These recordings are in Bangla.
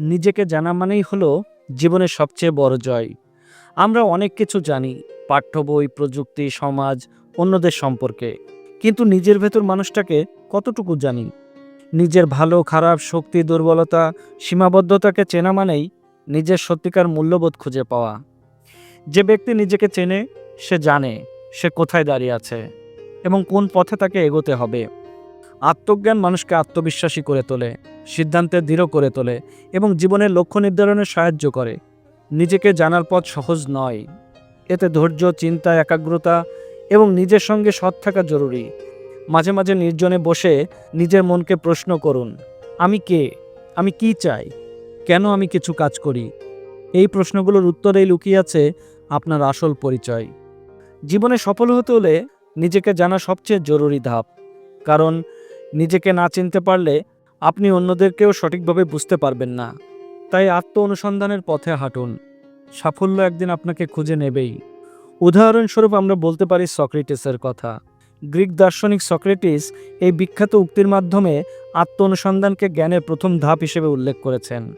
নিজেকে জানা মানেই হলো জীবনের সবচেয়ে বড় জয়। আমরা অনেক কিছু জানি, পাঠ্য বই, প্রযুক্তি, সমাজ, অন্যদের সম্পর্কে। কিন্তু নিজের ভেতর মানুষটাকে কতটুকু জানি? নিজের ভালো, খারাপ, শক্তি, দুর্বলতা, সীমাবদ্ধতাকে চেনা মানেই নিজের সত্যিকার মূল্যবোধ খুঁজে পাওয়া। যে ব্যক্তি নিজেকে চেনে, সে জানে সে কোথায় দাঁড়িয়ে আছে এবং কোন পথে তাকে এগোতে হবে। আত্মজ্ঞান মানুষকে আত্মবিশ্বাসী করে তোলে। সিদ্ধান্তে দৃঢ় করে তোলে এবং জীবনের লক্ষ্য নির্ধারণে সাহায্য করে। নিজেকে জানার পথ সহজ নয়। এতে ধৈর্য, চিন্তা, একাগ্রতা এবং নিজের সঙ্গে সৎ থাকা জরুরি। মাঝে মাঝে নির্জনে বসে নিজের মনকে প্রশ্ন করুন, আমি কে? আমি কি চাই? কেন আমি কিছু কাজ করি? এই প্রশ্নগুলোর উত্তরেই লুকিয়ে আছে আপনার আসল পরিচয়। জীবনে সফল হতে হলে নিজেকে জানা সবচেয়ে জরুরি ধাপ। কারণ, নিজেকে না চিনতে পারলে আপনি অন্যদেরকেও সঠিকভাবে বুঝতে পারবেন না। তাই আত্ম অনুসন্ধানের পথে হাঁটুন। সাফল্য একদিন আপনাকে খুঁজে নেবেই। উদাহরণস্বরূপ আমরা বলতে পারি সক্রেটিসের কথা। গ্রিক দার্শনিক সক্রেটিস এই বিখ্যাত উক্তির মাধ্যমে আত্ম অনুসন্ধানকে জ্ঞানের প্রথম ধাপ হিসেবে উল্লেখ করেছেন।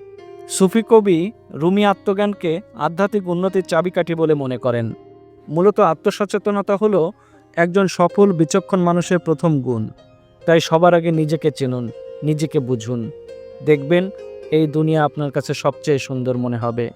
সুফি কবি রুমি আত্মজ্ঞানকে আধ্যাত্মিক উন্নতির চাবিকাঠি বলে মনে করেন। মূলত আত্মসচেতনতা হলো একজন সফল, বিচক্ষণ মানুষের প্রথম গুণ। তাই সবার আগে নিজেকে চিনুন। নিজেকে বুঝুন। দেখবেন এই দুনিয়া আপনার কাছে সবচেয়ে সুন্দর মনে হবে।